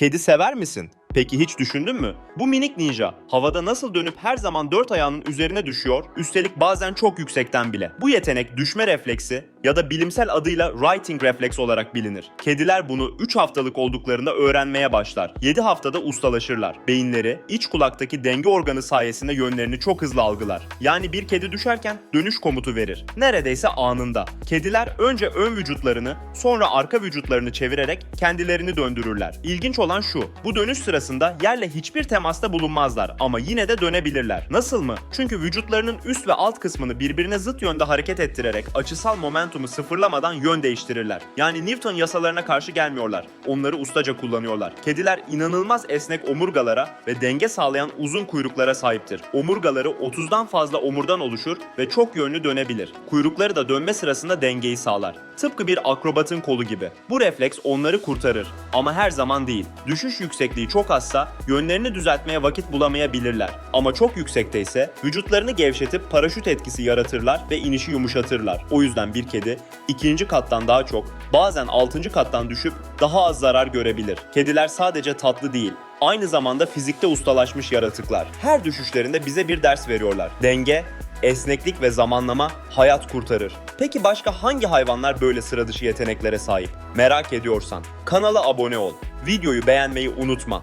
Kedi sever misin? Peki hiç düşündün mü? Bu minik ninja havada nasıl dönüp her zaman dört ayağının üzerine düşüyor, üstelik bazen çok yüksekten bile. Bu yetenek düşme refleksi ya da bilimsel adıyla writing refleks olarak bilinir. Kediler bunu 3 haftalık olduklarında öğrenmeye başlar. 7 haftada ustalaşırlar. Beyinleri iç kulaktaki denge organı sayesinde yönlerini çok hızlı algılar. Yani bir kedi düşerken dönüş komutu verir. Neredeyse anında. Kediler önce ön vücutlarını sonra arka vücutlarını çevirerek kendilerini döndürürler. İlginç olan şu. Bu dönüş sırasında yerle hiçbir temasta bulunmazlar ama yine de dönebilirler. Nasıl mı? Çünkü vücutlarının üst ve alt kısmını birbirine zıt yönde hareket ettirerek açısal momentumu sıfırlamadan yön değiştirirler. Yani Newton yasalarına karşı gelmiyorlar. Onları ustaca kullanıyorlar. Kediler inanılmaz esnek omurgalara ve denge sağlayan uzun kuyruklara sahiptir. Omurgaları 30'dan fazla omurdan oluşur ve çok yönlü dönebilir. Kuyrukları da dönme sırasında dengeyi sağlar. Tıpkı bir akrobatın kolu gibi. Bu refleks onları kurtarır ama her zaman değil. Düşüş yüksekliği çok azsa yönlerini düzeltmeye vakit bulamayabilirler. Ama çok yüksekte ise vücutlarını gevşetip paraşüt etkisi yaratırlar ve inişi yumuşatırlar. O yüzden bir kedi ikinci kattan daha çok bazen altıncı kattan düşüp daha az zarar görebilir. Kediler sadece tatlı değil, aynı zamanda fizikte ustalaşmış yaratıklar. Her düşüşlerinde bize bir ders veriyorlar. Denge, esneklik ve zamanlama hayat kurtarır. Peki başka hangi hayvanlar böyle sıra dışı yeteneklere sahip? Merak ediyorsan kanala abone ol. Videoyu beğenmeyi unutma.